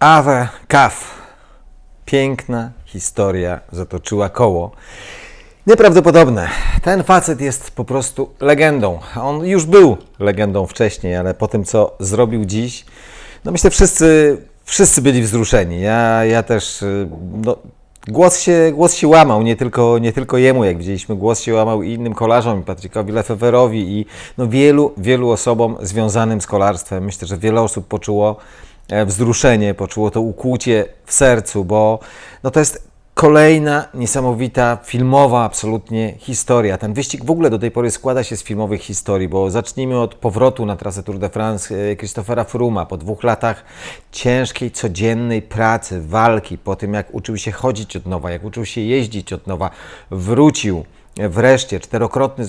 Awe Kaf. Piękna historia zatoczyła koło. Nieprawdopodobne. Ten facet jest po prostu legendą. On już był legendą wcześniej, ale po tym, co zrobił dziś, no myślę, wszyscy, wszyscy byli wzruszeni. Ja, ja też. y, No, głos, się, głos się łamał, nie tylko, nie tylko jemu, jak widzieliśmy, głos się łamał i innym kolarzom, i Patrykowi Lefeverowi, i no, wielu, wielu osobom związanym z kolarstwem. Myślę, że wiele osób poczuło wzruszenie, poczuło to ukłucie w sercu, bo no, to jest kolejna niesamowita, filmowa absolutnie historia. Ten wyścig w ogóle do tej pory składa się z filmowych historii, bo zacznijmy od powrotu na trasę Tour de France e, Christophera Fruma po dwóch latach ciężkiej, codziennej pracy, walki, po tym jak uczył się chodzić od nowa, jak uczył się jeździć od nowa, wrócił wreszcie czterokrotny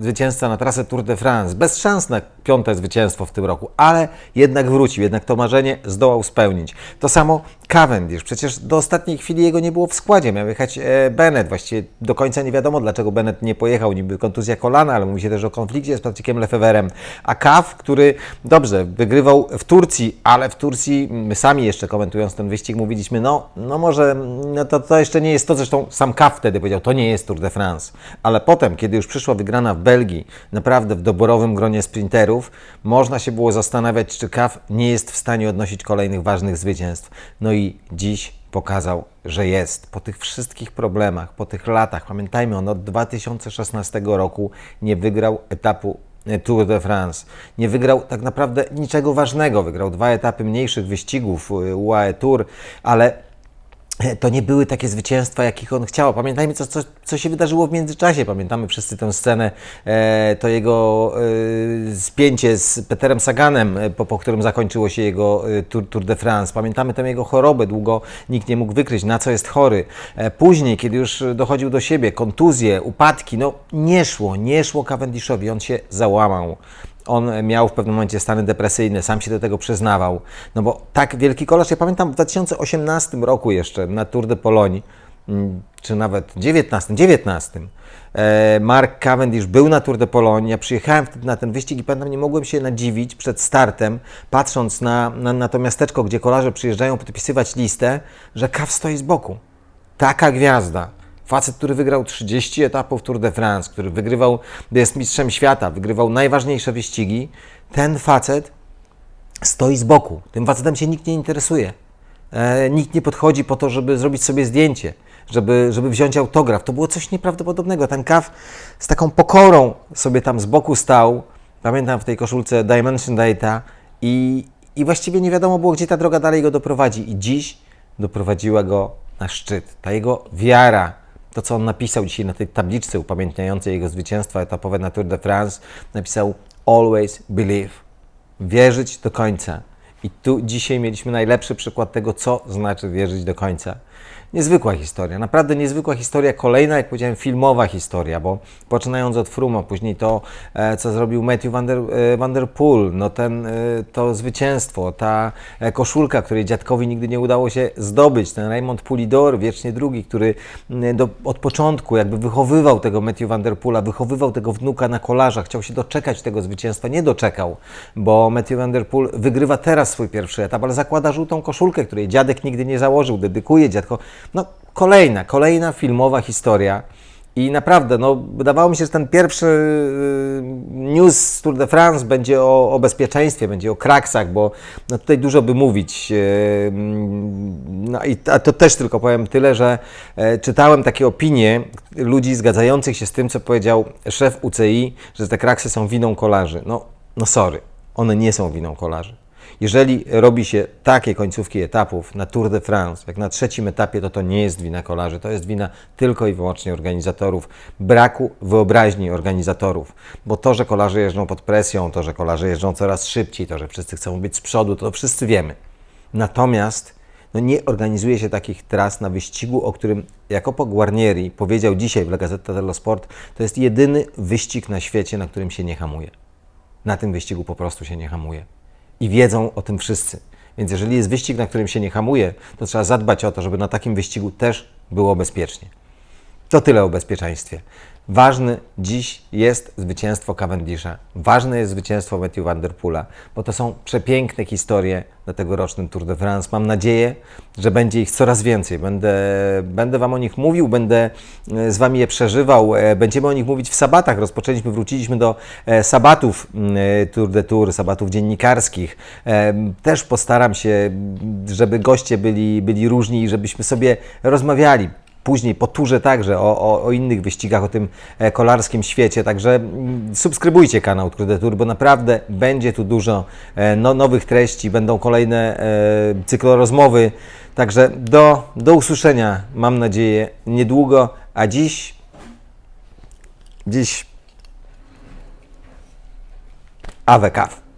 zwycięzca na trasę Tour de France, bez szans na piąte zwycięstwo w tym roku, ale jednak wrócił, jednak to marzenie zdołał spełnić. To samo Cavendish, przecież do ostatniej chwili jego nie było w składzie, miał jechać e, Bennett, właściwie do końca nie wiadomo dlaczego Bennett nie pojechał, niby kontuzja kolana, ale mówi się też o konflikcie z Patrickiem Lefeverem, a Cav, który dobrze, wygrywał w Turcji, ale w Turcji, my sami jeszcze komentując ten wyścig mówiliśmy, no, no może no to, to jeszcze nie jest to, zresztą sam Cav wtedy powiedział, to nie jest Tour de France, ale potem, kiedy już przyszła wygrana w Belgii, naprawdę w doborowym gronie sprinterów, można się było zastanawiać, czy Cav nie jest w stanie odnosić kolejnych ważnych zwycięstw. No i dziś pokazał, że jest. Po tych wszystkich problemach, po tych latach, pamiętajmy, on od 2016 roku nie wygrał etapu e, Tour de France. Nie wygrał tak naprawdę niczego ważnego. Wygrał dwa etapy mniejszych wyścigów e, UAE Tour, ale to nie były takie zwycięstwa, jakich on chciał. Pamiętajmy, co, co, co się wydarzyło w międzyczasie. Pamiętamy wszyscy tę scenę, e, to jego e, spięcie z Peterem Saganem, e, po, po którym zakończyło się jego e, Tour, Tour de France. Pamiętamy tę jego chorobę, długo nikt nie mógł wykryć, na co jest chory. E, później, kiedy już dochodził do siebie, kontuzje, upadki, no nie szło, nie szło Cavendishowi, on się załamał. On miał w pewnym momencie stany depresyjne, sam się do tego przyznawał. No bo tak wielki kolarz, ja pamiętam w 2018 roku jeszcze na Tour de Pologne, mm, czy nawet 19, 19, e, Mark Cavendish był na Tour de Pologne, ja przyjechałem wtedy na ten wyścig i pamiętam, nie mogłem się nadziwić przed startem, patrząc na, na, na to miasteczko, gdzie kolarze przyjeżdżają podpisywać listę, że Cav stoi z boku. Taka gwiazda. Facet, który wygrał 30 etapów Tour de France, który wygrywał, jest mistrzem świata, wygrywał najważniejsze wyścigi, ten facet stoi z boku. Tym facetem się nikt nie interesuje. E, nikt nie podchodzi po to, żeby zrobić sobie zdjęcie, żeby, żeby wziąć autograf. To było coś nieprawdopodobnego. Ten kaw z taką pokorą sobie tam z boku stał. Pamiętam w tej koszulce Dimension Data i, i właściwie nie wiadomo było, gdzie ta droga dalej go doprowadzi. I dziś doprowadziła go na szczyt. Ta jego wiara, to co on napisał dzisiaj na tej tabliczce upamiętniającej jego zwycięstwa etapowe na Tour de France, napisał Always believe. Wierzyć do końca. I tu dzisiaj mieliśmy najlepszy przykład tego, co znaczy wierzyć do końca. Niezwykła historia, naprawdę niezwykła historia. Kolejna, jak powiedziałem, filmowa historia, bo poczynając od Fruma, później to, e, co zrobił Matthew Van Der, e, Van Der Poel, no ten, e, to zwycięstwo, ta koszulka, której dziadkowi nigdy nie udało się zdobyć, ten Raymond Pulidor, wiecznie drugi, który do, od początku jakby wychowywał tego Matthew Van Der Poola, wychowywał tego wnuka na kolarza, chciał się doczekać tego zwycięstwa, nie doczekał, bo Matthew Van Der Poel wygrywa teraz swój pierwszy etap, ale zakłada żółtą koszulkę, której dziadek nigdy nie założył, dedykuje dziadko. No kolejna, kolejna filmowa historia. I naprawdę, no, wydawało mi się, że ten pierwszy y, news z Tour de France będzie o, o bezpieczeństwie, będzie o kraksach, bo no, tutaj dużo by mówić. y, No i a to też tylko powiem tyle, że e, czytałem takie opinie ludzi zgadzających się z tym, co powiedział szef UCI, że te kraksy są winą kolarzy. No, no sorry, one nie są winą kolarzy. Jeżeli robi się takie końcówki etapów na Tour de France, jak na trzecim etapie, to to nie jest wina kolarzy, to jest wina tylko i wyłącznie organizatorów, braku wyobraźni organizatorów. Bo to, że kolarze jeżdżą pod presją, to, że kolarze jeżdżą coraz szybciej, to, że wszyscy chcą być z przodu, to wszyscy wiemy. Natomiast no nie organizuje się takich tras na wyścigu, o którym Jacopo Guarnieri powiedział dzisiaj w La Gazzetta dello Sport, to jest jedyny wyścig na świecie, na którym się nie hamuje. Na tym wyścigu po prostu się nie hamuje. I wiedzą o tym wszyscy. Więc jeżeli jest wyścig, na którym się nie hamuje, to trzeba zadbać o to, żeby na takim wyścigu też było bezpiecznie. To tyle o bezpieczeństwie. Ważny dziś jest zwycięstwo Cavendisha, ważne jest zwycięstwo Matthew Van Der Poola, bo to są przepiękne historie na tegorocznym Tour de France. Mam nadzieję, że będzie ich coraz więcej. Będę, będę Wam o nich mówił, będę e, z Wami je przeżywał. E, Będziemy o nich mówić w sabatach. Rozpoczęliśmy, wróciliśmy do e, sabatów mm, Tour de Tour, sabatów dziennikarskich. Też postaram się, żeby goście byli, byli różni i żebyśmy sobie rozmawiali później po turze także o, o, o innych wyścigach, o tym e, kolarskim świecie. Także mm, subskrybujcie kanał Tour de Tour, bo naprawdę będzie tu dużo e, no, nowych treści, będą kolejne e, cyklorozmowy. Także do, do usłyszenia, mam nadzieję, niedługo. A dziś, dziś Ave Cav.